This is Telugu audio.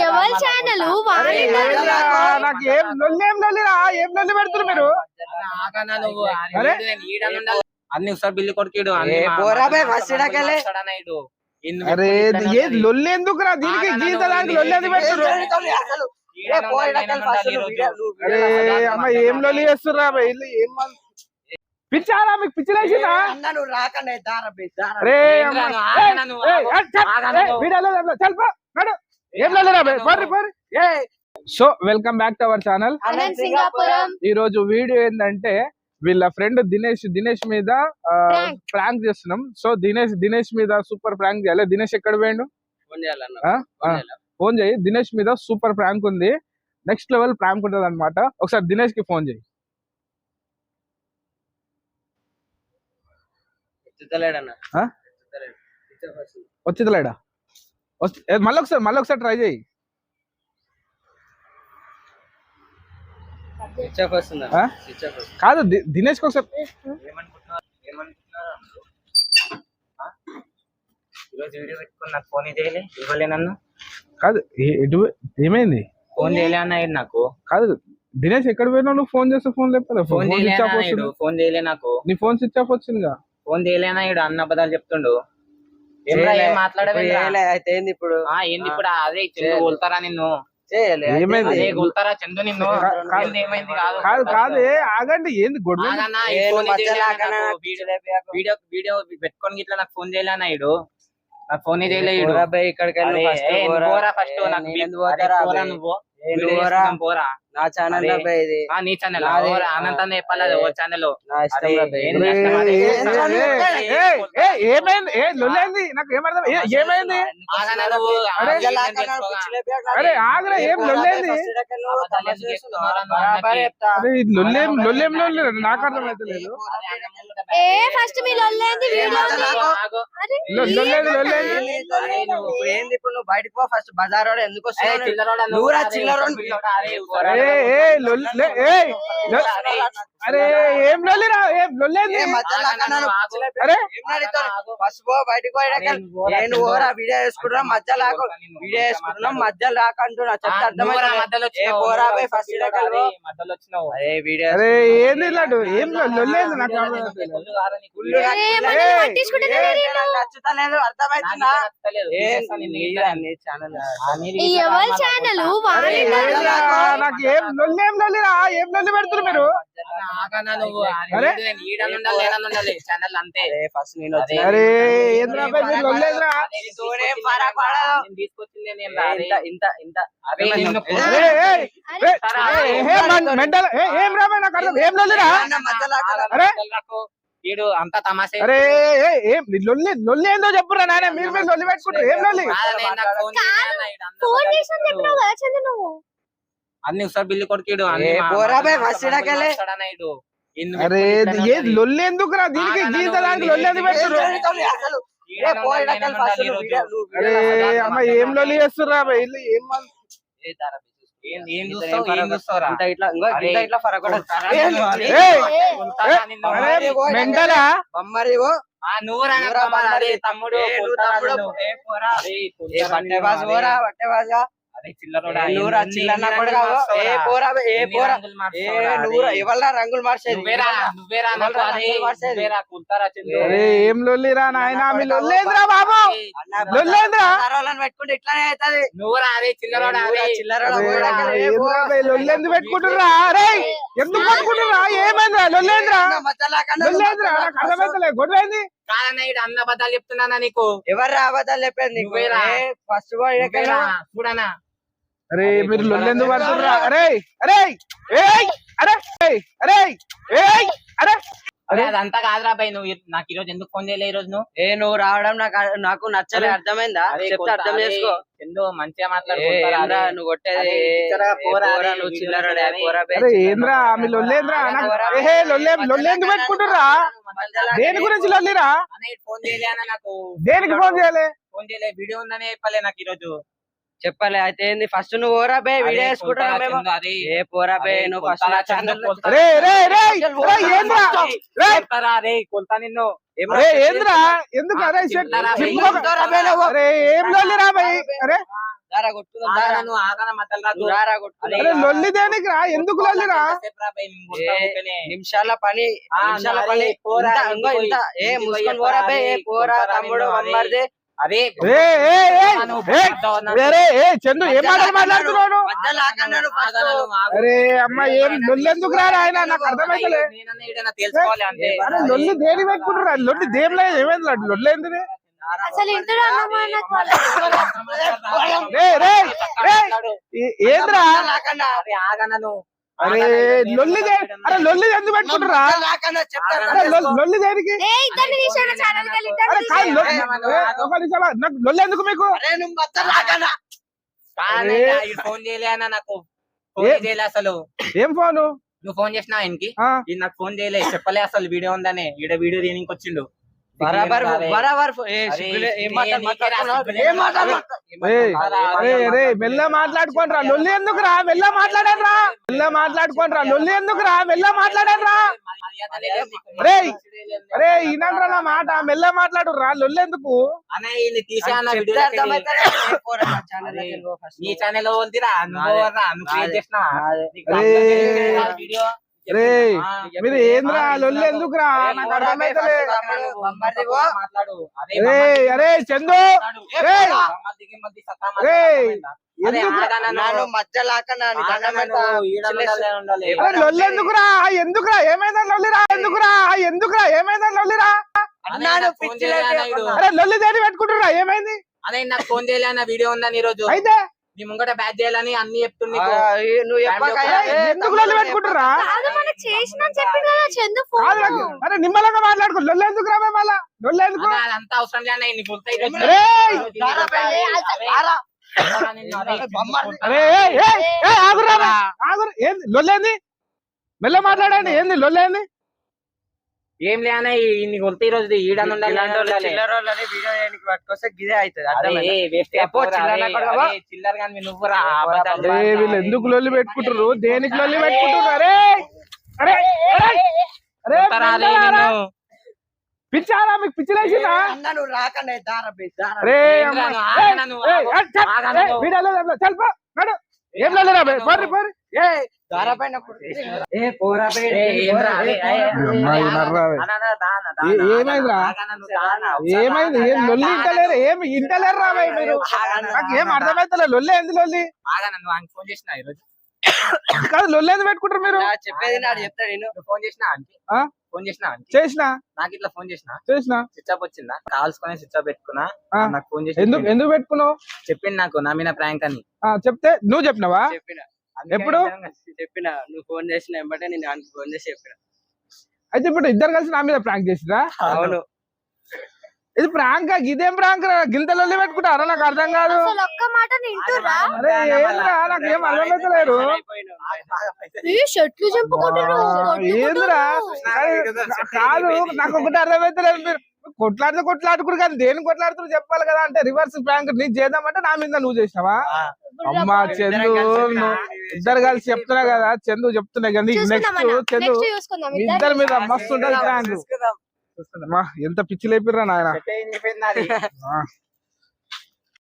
ఎవరి ఛానల్ నాకు ఏం లొల్లి ఏం లొల్లిరా ఏం లొల్లి పెడుతున్నారు మీరు? అన్ని ఒకసారి బిల్లు కొడుకుడు. అరే ఏ లొల్లి ఎందుకురా? దీనికి జీవిత దానికి లొల్లి ఎందుకు పెడుతున్నారు అరే అమ్మ ఏం లొల్లి చేస్తుర్రా ఏం పిచ్చారా? మీకు పిచ్చిలేసిందా నువ్వు. So welcome back to our channel. ఈ రోజు వీడియో ఏంటంటే వీళ్ళ ఫ్రెండ్ దినేష్ దినేష్ మీద. ప్రాంక్ చేస్తున్నాం. సో దినేష్ దినేష్ మీద సూపర్ ప్రాంక్ చేయాలి. దినేష్ ఎక్కడ పోయిండు? ఫోన్ చేయి. దినేష్ మీద సూపర్ ప్రాంక్ ఉంది. నెక్స్ట్ లెవెల్ ప్రాంక్ ఉంటుంది అనమాట ఒకసారి దినేష్కి ఫోన్ చేయి. వచ్చిందిలేడా? మళ్ళీ ఒకసారి మళ్ళీ ఒకసారి ట్రై చేయి. కాదు దినేష్ ఒకసారి? ఈరోజు వీడియో పెట్టుకుని నాకు ఫోన్ చేయలే ఇవ్వలే నన్ను. కాదు ఎటు ఏమైంది? ఫోన్ చేయలే అన్న నాకు. కాదు దినేష్ ఎక్కడ పోయినా నువ్వు ఫోన్ చేస్తే ఫోన్ లేకపోతే ఫోన్ స్విచ్ ఆఫ్ వస్తుంది ఫోన్ చేయలే నాకు. నీ ఫోన్ స్విచ్ ఆఫ్ వచ్చిందిగా. ఫోన్ చేయలేనా ఈడు అన్న అబద్ధాలు చెప్తుండు ఏం మాట్లాడవేంద్రా? అయితే ఏంది ఇప్పుడు ఆ ఏంది ఇప్పుడు అదే చందు కొలుతారా నిన్ను చేయలే. అయితే ఏమైంది? అదే? కొలుతారా చందు నిన్ను కా- కా- ఏంది ఏమైంది కాదు కాదు కాదు ఏ, ఆగండి ఏంది గొడవ ఆగన్నా, ఈ ఫోన్? నాకు. వీడియో. వీడియో పెట్టుకొని ఇట్లా నాకు ఫోన్ చేయలేనా ఈడు నాకు ఫోన్ పోరా ఫస్ట్ నాకు పోరా నా ఛానల్ ఇది. ఆ నీ ఛానల్ చెప్పాలి? ఓ ఛానల్ ఏమైంది? నాకు ఏమర్థం? అరే, ఆగరా ఏం లొల్లేంది లొల్లేం లొల్లేం నాకు అర్థం అయితే లేదు ఏ ఫస్ట్ మీ లొల్లేంది వీడియో ఏంది? ఇప్పుడు నువ్వు బయటకు పో ఫస్ట్ బజార్ వాడు ఎందుకు అరే. ఏ లొల్లిరా లొల్లేంది. అరే. ఫస్ట్ పో బయటకు నేను. ఓరా వీడియో వేసుకుంటున్నా వీడియో చెప్తే అర్థమైంది ఫస్ట్. అరే, వీడియో అరే ఏంది ఏం లొల్లేంది నాకు నచ్చుతలేదు అర్థమైతుందా నాకు నచ్చలేదు. ఏం లొల్లేం లొల్లిరా ఏం పెడుతున్నారు మీరు? ఏ, నాకు అర్థం ఏం లొల్లిరా ఆగనా? అరే? ఈడు అంతా తమాషే అరే ఏ, లొల్లి లొల్లి ఏందో చెప్పురా నాయన మీరు మీరు లొల్లి పెట్టుకుంటారు ఏం లొల్లి ఫోన్ చేసి చెప్తాడు. చెప్పినావు కదా చందు నువ్వు అన్ని ఒకసారి బిల్లు కొడుకుడు అరే పెట్టుకొని ఏ ఇట్లా లొల్లి ఎందుకురా దీనికి ఆగనా గీత దానికి లొల్లి ఎందుకు ఏం పెడుతుర్రు జరుగుతుంది అసలు? ఏ, ఈడను పో, ఉండాలి, ఇడకెళ్ళి నేను ఫస్ట్ ఉండాలి నువ్వు ఈరోజు. వీడియో- నువ్వు అరే అమ్మ ఏం లొల్లి చేస్తుర్రా ఏం ఏ, చూస్తావు, ఏం చూస్తావురా? ఇంత ఇట్లా ఇంకో ఇంత ఇట్లా ఫరక్ మెంటలా? నువ్వురా తమ్ముడు తమ్ముడు. పోరా. అరే, ఏ, రంగులు మార్చేది? ఏం లొల్లిరా నాయన? మీ లొల్లేంద్రా బాబు. లొల్లేంద్రా? పెట్టుకుంటే ఇట్లానే అవుతుంది. నువ్వురా చిల్లరోడా చిల్లరడా అరే. ఎందుకు ఏమైందిరా? లొల్లేంద్రా? అన్న, లొల్లేంద్రా? కాదన్న అబద్ధాలు చెప్తున్నానా నీకు? ఎవరు అబద్ధాలు చెప్పేది నీకు? నువ్వేరా. ఫస్ట్ చూడనా? అరే మీరు లొల్లి ఎందుకు పడుతుర్రా అరే అరే ఏయ్ అరే ఏయ్, అరే ఏయ్ అరే. అరే అదంతా కాదురా బై నువ్వు నాకు ఈ రోజు ఎందుకు ఫోన్ చేయలే ఈ రోజు నువ్వు? ఏ నువ్వు రావడం నాకు నాకు నచ్చలే అరే. అర్థమైందా? అరే చెప్తే అర్థం అరే, చేసుకో. చందు మంచిగా ఏ, మాట్లాడుకుంటారా నువ్వు కొట్టేది? ఏ, పోరా, నువ్వు అరే. చిల్లర. ఏంద్రా మీ లొల్లేంద్రా ఏహే లొల్లే లొల్లి ఎందుకు పెట్టుకుంటుర్రా? మధ్యలో దేని గురించి లొల్లిరా? ఫోన్ చేయలే అన్న నాకు. దేనికి ఫోన్ చేయాలి? ఫోన్ చేయలే వీడియో ఉందని చెప్పలే నాకు ఈ రోజు చెప్పలే. అయితే ఏంది? ఫస్ట్ నువ్వు పోరా బే వీడియో వేసుకుంటున్నా ఏ పోరా బే నువ్వు ఫస్ట్ నా ఛానల్ రే రే రే రే ఏంద్రా? రే రే కొల్తా నిన్ను? ఏంద్రా? ఎందుకు అరే ఏం లొల్లి అరే. దేనికి రా? ఎందుకు. నిమిషాల పని నిమిషాల పని. పోరా, ఏ పోరా బే, ఏ చెప్పరా, పోరా కొడతారా తమ్ముడు నిన్ను, మమ్మర్ది అరే చందు ఏం మాటలు ఆగు. అరే అమ్మ ఏం లొల్లి ఎందుకు రా ఆయన? నాకు అర్థమైతలే. నేనన్నా ఈడన్నా తెలుసుకోవాలి అంతే అరే లొల్లి దేని పెట్టుకుంటారా లొల్లి దేని లేదు ఏమైంది? లొల్లి? లొల్లి ఏంది అసలు ఇంటర్ అన్నమాట నాకు వాళ్ళు రే రే రే ఏ- ఏంద్రా. అరే అరే లొల్లి దే- అరే లొల్లి ఎందుకు పెట్టుకుంటారా లొల్లి- దేనికి. నాకు లొల్లి మీకు? ఫోన్ నాకు. అసలు. ఏం ఫోను? నువ్వు ఫోన్ చేసినా ఆయనకి? నాకు ఫోన్ చేయలే చెప్పలే అసలు వీడియో ఉందనే. ఈడ వీడియో తీయనికి వచ్చిండు? బరాబర్ రా మెల్ల మాట్లాడుకోండి రా లొల్లి ఎందుకు రా మెల్ల మాట్లాడండి రా మెల్ల మాట్లాడుకోండి రా లొల్లి ఎందుకు రా మెల్ల మాట్లాడండి రా అరే, అరే ఈనండ్రా నా మాట మెల్ల మాట్లాడు రా లొల్లి ఎందుకు? నా ఛానల్ నువ్వు? నువ్వు వీడియో? రే మీరు ఏంద్రా లొల్లి ఎందుకు రా అరే, నాకు అర్థమైతలే అరే చందు. రే. ఎందుకురా? ఎందుకురా? ఏమైందా? లొల్లిరా? ఎందుకురా? ఎందుకురా? ఏమైందా? లొల్లిరా. అరే లొల్లి దేని పెట్టుకుంటురా ఏమైంది? అదే నాకు ఫోన్ చేయలే అన్న వీడియో ఉందని ఈ రోజు? అయితే? నీ ముంగట బ్యాచ్ చేయాలని అన్ని ఏ, నువ్వు ఎందుకు లొల్లి పెట్టుకుంటురా చేసిన కదా చందు ఫోన్ అరే నిమ్మలంగా మాట్లాడుకో. లొల్లి ఎందుకు మళ్ళా. లొల్లి ఎందుకు అదంతా అవసరం ఆగురా ఆగురా ఏంది? లొల్లేంది? మెల్ల మాట్లాడండి. ఏంది? లొల్లేంది? ఏం లే అన్న ఇన్ని కొలితే ఈ రోజు ఈడని ఉండాలి. చిల్లర వాళ్ళని వీడియో చేయడానికి పట్టుకొస్తే గిదే అవుతుంది. కానీ నువ్వు రా. వీళ్ళు ఎందుకు లొల్లి పెట్టుకుంటారు దేనికి లొల్లి పెట్టుకుంటారు పిచ్చారా? నిన్ను? మీకు పిచ్చిలేసిందా? నువ్వు? నడు. ఏం పోరి, పోరి. ఏ, ఏమైందిరా? ఏమైంది ఏం లొల్లి ఇంటలేరు? ఏమి ఇంటలేరు రా బే మీరు? నాకు ఏం అర్థమైతలే లొల్లి ఏంది లొల్లి? నువ్వు? ఆయనకి ఫోన్ చేసినా ఈరోజు? కాదు లొల్లి ఎందుకు పెట్టుకుంటారు మీరు? చెప్పేది నాడు చెప్తా నేను. ఫోన్ చేసినా ఆ? ఫోన్ చేసినా చేసిన? నాకు ఇట్లా ఫోన్ చేసినా? చేసిన? స్విచ్ ఆఫ్ వచ్చిందా? కాల్సుకొని స్విచ్ ఆఫ్ పెట్టుకున్నా. నాకు ఫోన్ చేసి ఎందుకు ఎందుకు పెట్టుకున్నావు? చెప్పింది నాకు నా మీద ప్రాంక్ అని. ఆ, చెప్తే నువ్వు చెప్పినావా? చెప్పిన. ఎప్పుడు? చెప్పిన నువ్వు ఫోన్ చేసిన వెంబటే నేను ఫోన్ చేసి చెప్పిన. అయితే ఇప్పుడు ఇద్దరు కలిసి నా మీద ప్రాంక్ చేసిరా? అవును. ఇది ప్రాంక్ ఇదేం ప్రాంక్ రా? గింత లొల్లి పెట్టుకుంటారా? నాకు అర్థం కాదు. అసలు ఒక్క మాట వింటురా అరే ఏంద్రా? నాకు ఏం చెప్పుకుంటారు ఆ, ఏందిరా? కాదు నాకు ఒకటి అర్థమైతలేదు మీరు కొట్లాడితే కొట్లాడుకుడు కానీ దేని కొట్లాడుతున్నారు చెప్పాలి కదా అంటే రివర్స్ ప్రాంక్ నీకు చేద్దామంటే నా మీద నువ్వు చేసినావా? అమ్మా చందు ఇద్దరు కలిసి చెప్తున్నా కదా చందు చెప్తున్నా కదా నెక్స్ట్ చందు ఇద్దరి మీద మస్తు ఉంటది ప్రాంక్ చూసుకుందాం. అమ్మా ఎంత పిచ్చి లేపిర్రా నాయన?